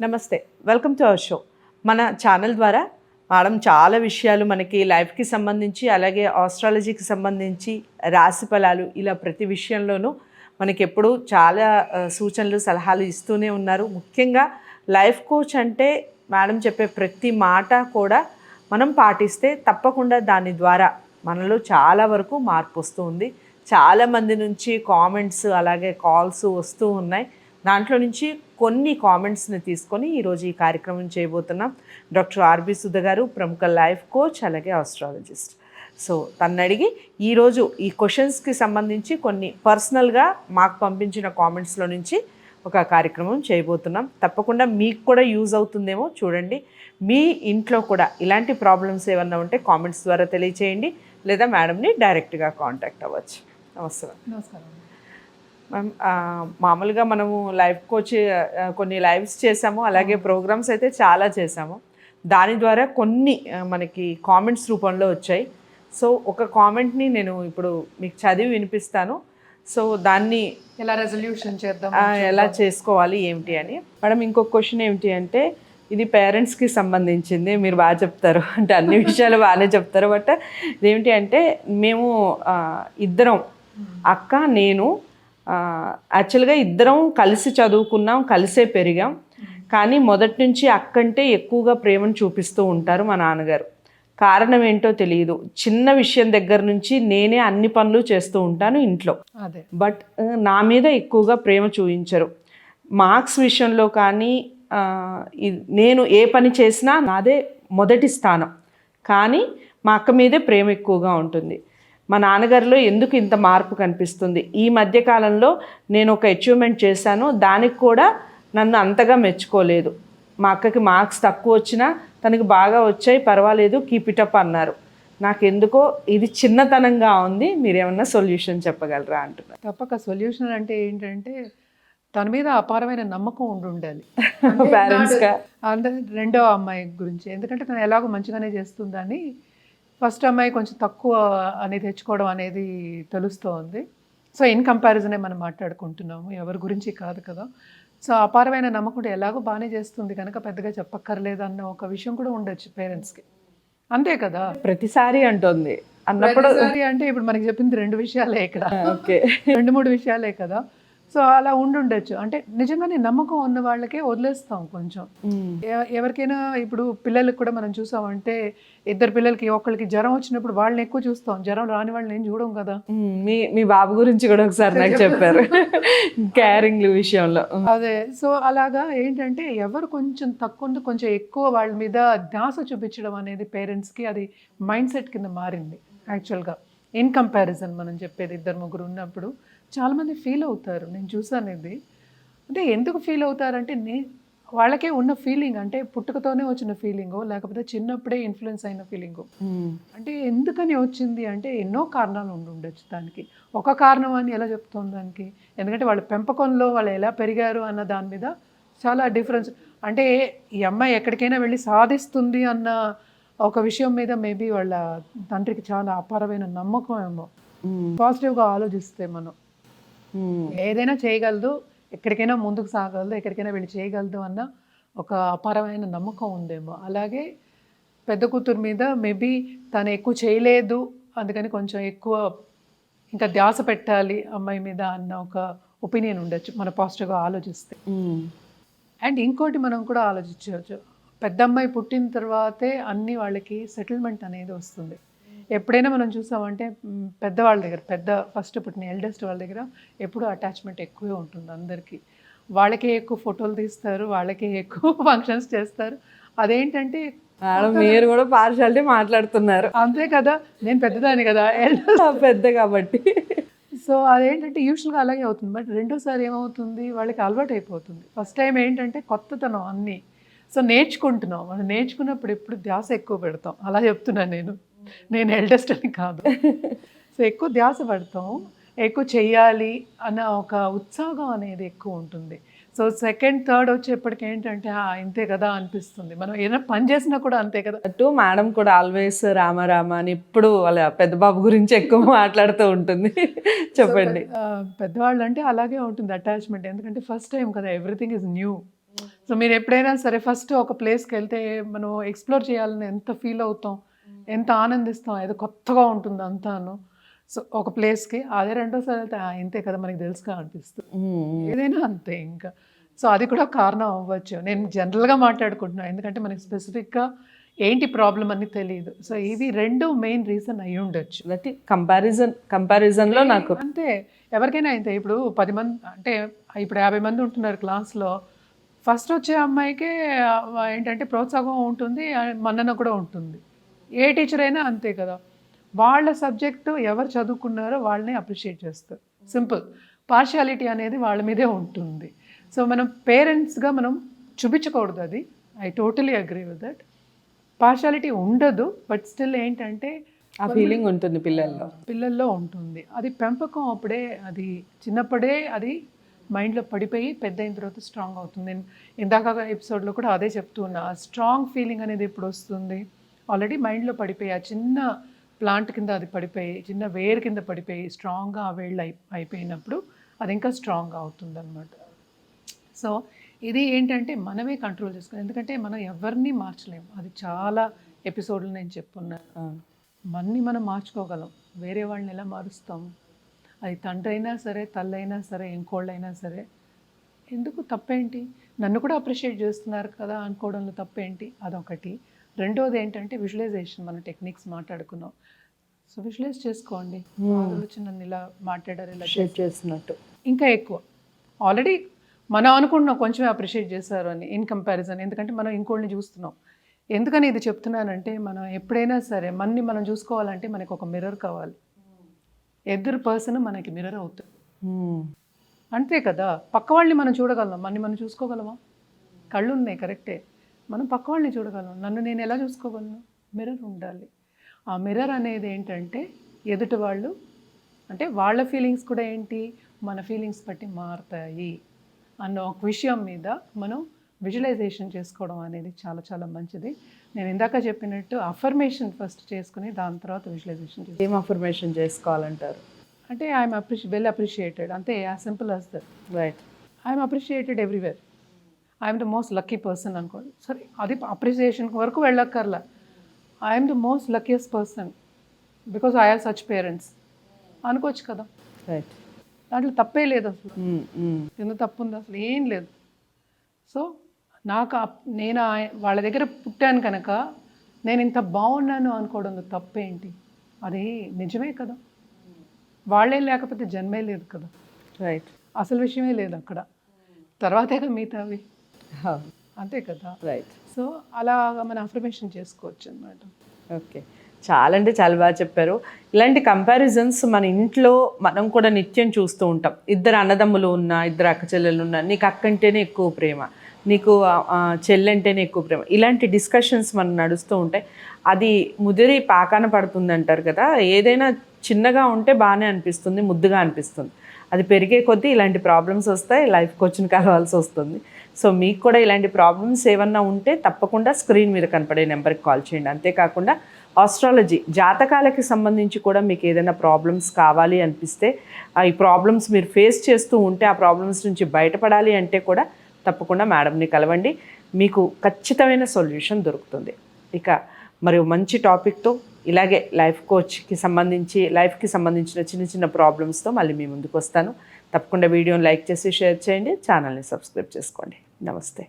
నమస్తే. Welcome to our show మన channel ద్వారా మేడం చాలా విషయాలు మనకి లైఫ్కి సంబంధించి అలాగే ఆస్ట్రాలజీకి సంబంధించి రాశి ఫలాలు ఇలా ప్రతి విషయంలోనూ మనకి ఎప్పుడూ చాలా సూచనలు సలహాలు ఇస్తూనే ఉన్నారు. ముఖ్యంగా లైఫ్ కోచ్ అంటే మేడం చెప్పే ప్రతి మాట కూడా మనం పాటిస్తే తప్పకుండా దాని ద్వారా మనలో చాలా వరకు మార్పు వస్తూ ఉంది. చాలామంది నుంచి కామెంట్స్ అలాగే కాల్స్ వస్తూ ఉన్నాయి. దాంట్లో నుంచి కొన్ని కామెంట్స్ని తీసుకొని ఈరోజు ఈ కార్యక్రమం చేయబోతున్నాం. డాక్టర్ ఆర్బి సుధ గారు ప్రముఖ లైఫ్ కోచ్ అలాగే ఆస్ట్రాలజిస్ట్. సో తను అడిగి ఈరోజు ఈ క్వశ్చన్స్కి సంబంధించి కొన్ని పర్సనల్గా మాకు పంపించిన కామెంట్స్లో నుంచి ఒక కార్యక్రమం చేయబోతున్నాం. తప్పకుండా మీకు కూడా యూజ్ అవుతుందేమో చూడండి. మీ ఇంట్లో కూడా ఇలాంటి ప్రాబ్లమ్స్ ఏమన్నా ఉంటే కామెంట్స్ ద్వారా తెలియచేయండి. లేదా మేడంని డైరెక్ట్గా కాంటాక్ట్ అవ్వచ్చు. నమస్తే నమస్కారం. మ్యామ్ మామూలుగా మనము లైఫ్ కోచ్ కొన్ని లైవ్స్ చేసాము. అలాగే ప్రోగ్రామ్స్ అయితే చాలా చేసాము. దాని ద్వారా కొన్ని మనకి కామెంట్స్ రూపంలో వచ్చాయి. సో ఒక కామెంట్ని నేను ఇప్పుడు మీకు చదివి వినిపిస్తాను. సో దాన్ని ఎలా రెజల్యూషన్ చేద్దాం? ఎలా చేసుకోవాలి ఏమిటి అని. మేడం ఇంకొక క్వశ్చన్ ఏమిటి అంటే ఇది పేరెంట్స్కి సంబంధించింది మీరు బాగా చెప్తారు. అంటే అన్ని విషయాలు బాగానే చెప్తారు. బట్ ఇదేమిటి అంటే మేము ఇద్దరం అక్క నేను యాక్చువల్గా ఇద్దరం కలిసి చదువుకున్నాం కలిసే పెరిగాం. కానీ మొదటి నుంచి అక్కంటే ఎక్కువగా ప్రేమను చూపిస్తూ ఉంటారు మా నాన్నగారు. కారణం ఏంటో తెలియదు. చిన్న విషయం దగ్గర నుంచి నేనే అన్ని పనులు చేస్తూ ఉంటాను ఇంట్లో. అదే. బట్ నా మీద ఎక్కువగా ప్రేమ చూపించరు. మార్క్స్ విషయంలో కానీ నేను ఏ పని చేసినా నాదే మొదటి స్థానం. కానీ మా అక్క మీదే ప్రేమ ఎక్కువగా ఉంటుంది. మా నాన్నగారిలో ఎందుకు ఇంత మార్పు కనిపిస్తుంది? ఈ మధ్య కాలంలో నేను ఒక అచీవ్మెంట్ చేశాను. దానికి కూడా నన్ను అంతగా మెచ్చుకోలేదు. మా అక్కకి మార్క్స్ తక్కువ వచ్చినా తనకి బాగా వచ్చాయి పర్వాలేదు కీప్ ఇట్ అప్ అన్నారు. నాకెందుకో ఇది చిన్నతనంగా ఉంది. మీరేమన్నా సొల్యూషన్ చెప్పగలరా అంటున్నారు. తప్పక సొల్యూషన్ అంటే ఏంటంటే తన మీద అపారమైన నమ్మకం ఉండి ఉండాలి పేరెంట్స్గా అంటే రెండో అమ్మాయి గురించి. ఎందుకంటే తను ఎలాగో మంచిగానే చేస్తుందని ఫస్ట్ అమ్మాయి కొంచెం తక్కువ అనేది తెచ్చుకోవడం అనేది తెలుస్తోంది. సో ఇన్ కంపారిజనే మనం మాట్లాడుకుంటున్నాము. ఎవరి గురించి కాదు కదా. సో అపారమైన నమ్మకం ఎలాగో బాగానే చేస్తుంది. కనుక పెద్దగా చెప్పక్కర్లేదు అన్న ఒక విషయం కూడా ఉండొచ్చు పేరెంట్స్కి అంతే కదా. ప్రతిసారి అంటుంది. అన్నప్పుడు అంటే ఇప్పుడు మనకి చెప్పింది రెండు విషయాలే ఇక్కడ. ఓకే. రెండు మూడు విషయాలే కదా. సో అలా ఉండుండొచ్చు. అంటే నిజంగానే నమ్మకం ఉన్న వాళ్ళకే వదిలేస్తాం కొంచెం. ఎవరికైనా ఇప్పుడు పిల్లలకు కూడా మనం చూసామంటే ఇద్దరు పిల్లలకి ఒకళ్ళకి జ్వరం వచ్చినప్పుడు వాళ్ళని ఎక్కువ చూస్తాం. జ్వరం రాని వాళ్ళని ఏం చూడం కదా? మీ మీ బాబు గురించి కూడా ఒకసారి నాకు చెప్పారు. క్యారింగ్ విషయంలో. అదే. సో అలాగా ఏంటంటే ఎవరు కొంచెం తక్కువ కొంచెం ఎక్కువ వాళ్ళ మీద ధ్యాస చూపించడం అనేది పేరెంట్స్కి అది మైండ్ సెట్ కింద మారింది యాక్చువల్గా ఇన్ కంపారిజన్ మనం చెప్పేది ఇద్దరు ముగ్గురు ఉన్నప్పుడు. చాలామంది ఫీల్ అవుతారు. నేను చూసాను ఇది అంటే ఎందుకు ఫీల్ అవుతారంటే నే వాళ్ళకే ఉన్న ఫీలింగ్ అంటే పుట్టుకతోనే వచ్చిన ఫీలింగో లేకపోతే చిన్నప్పుడే ఇన్ఫ్లుయెన్స్ అయిన ఫీలింగో. అంటే ఎందుకని వచ్చింది అంటే ఎన్నో కారణాలు ఉండి ఉండొచ్చు దానికి. ఒక కారణం అని ఎలా చెప్తాం దానికి? ఎందుకంటే వాళ్ళ పెంపకంలో వాళ్ళు ఎలా పెరిగారు అన్న దాని మీద చాలా డిఫరెన్స్. అంటే ఈ అమ్మాయి ఎక్కడికైనా వెళ్ళి సాధిస్తుంది అన్న ఒక విషయం మీద మేబీ వాళ్ళ తండ్రికి చాలా అపారమైన నమ్మకం ఏమో. పాజిటివ్గా ఆలోచిస్తే మనం. ఏదైనా చేయగలదు ఎక్కడికైనా ముందుకు సాగలదు ఎక్కడికైనా వెళ్ళి చేయగలదు అన్న ఒక అపారమైన నమ్మకం ఉందేమో. అలాగే పెద్ద కూతురు మీద మేబీ తను ఎక్కువ చేయలేదు అందుకని కొంచెం ఎక్కువ ఇంకా ధ్యాస పెట్టాలి అమ్మాయి మీద అన్న ఒక ఒపీనియన్ ఉండొచ్చు మన పాజిటివ్గా ఆలోచిస్తే. అండ్ ఇంకోటి మనం కూడా ఆలోచించవచ్చు. పెద్ద అమ్మాయి పుట్టిన తర్వాతే అన్ని వాళ్ళకి సెటిల్మెంట్ అనేది వస్తుంది. ఎప్పుడైనా మనం చూసామంటే పెద్దవాళ్ళ దగ్గర పెద్ద ఫస్ట్ పుట్టిన ఎల్డెస్ట్ వాళ్ళ దగ్గర ఎప్పుడూ అటాచ్మెంట్ ఎక్కువే ఉంటుంది అందరికీ. వాళ్ళకే ఎక్కువ ఫోటోలు తీస్తారు వాళ్ళకే ఎక్కువ ఫంక్షన్స్ చేస్తారు. అదేంటంటే మేడం మీరు కూడా పార్షాలిటీ మాట్లాడుతున్నారు. అంతే కదా నేను పెద్దదాన్ని కదా ఎల్డెస్ట్ పెద్ద కాబట్టి. సో అదేంటంటే యూజువల్గా అలాగే అవుతుంది. బట్ రెండోసారి ఏమవుతుంది వాళ్ళకి అలవాటు అయిపోతుంది. ఫస్ట్ టైం ఏంటంటే కొత్తతనం అన్నీ. సో నేర్చుకుంటున్నాం. మనం నేర్చుకున్నప్పుడు ఎప్పుడు ధ్యాస ఎక్కువ పెడతాం. అలా చెప్తున్నాను నేను. నేను ఎల్డెస్ట్ అని కాదు. సో ఎక్కువ ధ్యాస పెడతాం. ఎక్కువ చెయ్యాలి అన్న ఒక ఉత్సాహం అనేది ఎక్కువ ఉంటుంది. సో సెకండ్ థర్డ్ వచ్చేప్పటికి ఏంటంటే "ఆ, ఇంతే కదా అనిపిస్తుంది. మనం ఏదైనా పని చేసినా కూడా అంతే కదా. అటు మేడం కూడా ఆల్వేస్ రామ రామ అని ఎప్పుడు వాళ్ళ పెద్ద బాబు గురించి ఎక్కువ మాట్లాడుతూ ఉంటుంది. చెప్పండి. పెద్దవాళ్ళు అంటే అలాగే ఉంటుంది అటాచ్మెంట్ ఎందుకంటే ఫస్ట్ టైం కదా ఎవ్రీథింగ్ ఇస్ న్యూ సో మీరు ఎప్పుడైనా సరే ఫస్ట్ ఒక ప్లేస్కి వెళ్తే మనం ఎక్స్ప్లోర్ చేయాలని ఎంత ఫీల్ అవుతాం? ఎంత ఆనందిస్తాం ఏదో కొత్తగా ఉంటుంది అంతాను. సో ఒక ప్లేస్కి అదే రెండోసారి వెళ్తే "ఆ, ఇంతే కదా మనకి తెలుసుగా అనిపిస్తుంది ఏదైనా అంతే ఇంకా. సో అది కూడా కారణం అవ్వచ్చు. నేను జనరల్గా మాట్లాడుకుంటున్నాను ఎందుకంటే మనకి స్పెసిఫిక్గా ఏంటి ప్రాబ్లం అని తెలియదు సో ఇవి రెండు మెయిన్ రీజన్ అయి ఉండొచ్చు. దట్ కంపారిజన్ కంపారిజన్లో నాకు అంతే ఎవరికైనా అంతే ఇప్పుడు పది మంది అంటే ఇప్పుడు యాభై మంది ఉంటున్నారు క్లాస్లో. ఫస్ట్ వచ్చే అమ్మాయికే ఏంటంటే ప్రోత్సాహం ఉంటుంది మన్నన కూడా ఉంటుంది. ఏ టీచర్ అయినా అంతే కదా. వాళ్ళ సబ్జెక్టు ఎవరు చదువుకున్నారో వాళ్ళని అప్రిషియేట్ చేస్తారు. సింపుల్ పార్షియాలిటీ అనేది వాళ్ళ మీదే ఉంటుంది. సో మనం పేరెంట్స్గా మనం చూపించకూడదు అది. I totally agree with that partiality ఉండదు బట్ స్టిల్ ఏంటంటే ఆ ఫీలింగ్ ఉంటుంది పిల్లల్లో. పిల్లల్లో ఉంటుంది. అది పెంపకం అప్పుడే అది చిన్నప్పుడే అది మైండ్లో పడిపోయి పెద్ద అయిన తర్వాత స్ట్రాంగ్ అవుతుంది. నేను ఇందాక ఎపిసోడ్లో కూడా అదే చెప్తూ ఉన్నా స్ట్రాంగ్ ఫీలింగ్ అనేది ఎప్పుడు వస్తుంది? ఆల్రెడీ మైండ్లో పడిపోయి ఆ చిన్న ప్లాంట్ కింద అది పడిపోయి చిన్న వేర్ కింద పడిపోయి స్ట్రాంగ్గా ఆ వేళ్ళు అయి అయిపోయినప్పుడు అది ఇంకా స్ట్రాంగ్గా అవుతుంది అనమాట సో ఇది ఏంటంటే మనమే కంట్రోల్ చేసుకోవాలి ఎందుకంటే మనం ఎవరిని మార్చలేము అది చాలా ఎపిసోడ్లు నేను చెప్పున్నాను మన్ని మనం మార్చుకోగలం. వేరే వాళ్ళని ఎలా మారుస్తాం? అది తండ్రి అయినా సరే తల్లి అయినా సరే ఇంకోళ్ళైనా సరే ఎందుకు తప్పేంటి? నన్ను కూడా అప్రిషియేట్ చేస్తున్నారు కదా అనుకోవడంలో తప్పేంటి? అదొకటి. రెండోది ఏంటంటే విజువలైజేషన్ మన టెక్నిక్స్ మాట్లాడుకున్నాం. సో విజువలైజ్ చేసుకోండి. వచ్చి నన్ను ఇలా మాట్లాడారు ఇలా షేర్ చేస్తున్నట్టు ఇంకా ఎక్కువ. ఆల్రెడీ మనం అనుకుంటున్నాం కొంచెమే అప్రిషియేట్ చేశారు అని ఇన్ కంపారిజన్ ఎందుకంటే మనం ఇంకోళ్ళని చూస్తున్నాం. ఎందుకని ఇది చెప్తున్నానంటే మనం ఎప్పుడైనా సరే మన్ని మనం చూసుకోవాలంటే మనకు ఒక మిర్రర్ కావాలి. ఎదురు పర్సన్ మనకి మిర్రర్ అవుతుంది. మ్మ్. అంతే కదా? పక్క వాళ్ళని మనం చూడగలం మన్ని మనం చూసుకోగలమా? కళ్ళు ఉన్నాయి కరెక్టే మనం పక్క వాళ్ళని చూడగలం. నన్ను నేను ఎలా చూసుకోగలను? మిర్రర్ ఉండాలి. ఆ మిర్రర్ అనేది ఏంటంటే ఎదుటి వాళ్ళు అంటే వాళ్ళ ఫీలింగ్స్ కూడా ఏంటి? మన ఫీలింగ్స్ బట్టి మారుతాయి అన్న ఒక విషయం మీద మనం విజువలైజేషన్ చేసుకోవడం అనేది చాలా చాలా మంచిది. నేను ఇందాక చెప్పినట్టు అఫర్మేషన్ ఫస్ట్ చేసుకుని దాని తర్వాత విజువలైజేషన్ చేసుకో ఏం అఫర్మేషన్ చేసుకోవాలంటారు? అంటే ఐఎమ్ అప్రిషి వెల్ అప్రిషియేటెడ్. అంతే as simple as that. Right. I'm appreciated everywhere. I'm the most lucky person అనుకోండి. సరే అది అప్రిసియేషన్ వరకు వెళ్ళక్కర్లా. I'm the most luckiest person because I have such parents. అనుకోవచ్చు కదా. రైట్ దాంట్లో తప్పే లేదు అసలు. ఎందుకు తప్పు ఉంది అసలు ఏం లేదు. సో నాకు నేను వాళ్ళ దగ్గర పుట్టాను కనుక నేను ఇంత బాగున్నాను అనుకోవడం తప్పేంటి? అది నిజమే కదా. వాళ్ళే లేకపోతే జన్మే లేదు కదా. రైట్ అసలు విషయమే లేదు అక్కడ. తర్వాతేగా మిగతావి? అంతే కదా. రైట్ సో అలా మనం అఫర్మేషన్ చేసుకోవచ్చు అనమాట ఓకే చాలా అంటే చాలా బాగా చెప్పారు. ఇలాంటి కంపారిజన్స్ మన ఇంట్లో మనం కూడా నిత్యం చూస్తూ ఉంటాం. ఇద్దరు అన్నదమ్ములు ఉన్నా ఇద్దరు అక్క చెల్లెలు ఉన్నా నీకు అక్క అంటేనే ఎక్కువ ప్రేమ. నీకు చెల్లంటేనే ఎక్కువ ప్రేమ. ఇలాంటి డిస్కషన్స్ మనం నడుస్తూ ఉంటాయి అది ముదిరి పాకాన పడుతుంది అంటారు కదా. ఏదైనా చిన్నగా ఉంటే బాగానే అనిపిస్తుంది ముద్దుగా అనిపిస్తుంది. అది పెరిగే కొద్దీ ఇలాంటి ప్రాబ్లమ్స్ వస్తాయి లైఫ్ కోచ్ని కలవాల్సి వస్తుంది. సో మీకు కూడా ఇలాంటి ప్రాబ్లమ్స్ ఏమన్నా ఉంటే తప్పకుండా స్క్రీన్ మీద కనపడే నెంబర్కి కాల్ చేయండి. అంతేకాకుండా ఆస్ట్రాలజీ జాతకాలకి సంబంధించి కూడా మీకు ఏదైనా ప్రాబ్లమ్స్ కావాలి అనిపిస్తే ఆ ఈ ప్రాబ్లమ్స్ మీరు ఫేస్ చేస్తూ ఉంటే ఆ ప్రాబ్లమ్స్ నుంచి బయటపడాలి అంటే కూడా తప్పకుండా మేడంని కలవండి. మీకు ఖచ్చితమైన సొల్యూషన్ దొరుకుతుంది. ఇక మరియు మంచి టాపిక్తో ఇలాగే లైఫ్ కోచ్కి సంబంధించి లైఫ్కి సంబంధించిన చిన్న చిన్న ప్రాబ్లమ్స్తో మళ్ళీ మీ ముందుకు వస్తాను. తప్పకుండా వీడియోని లైక్ చేసి షేర్ చేయండి. ఛానల్ని సబ్స్క్రైబ్ చేసుకోండి. నమస్తే.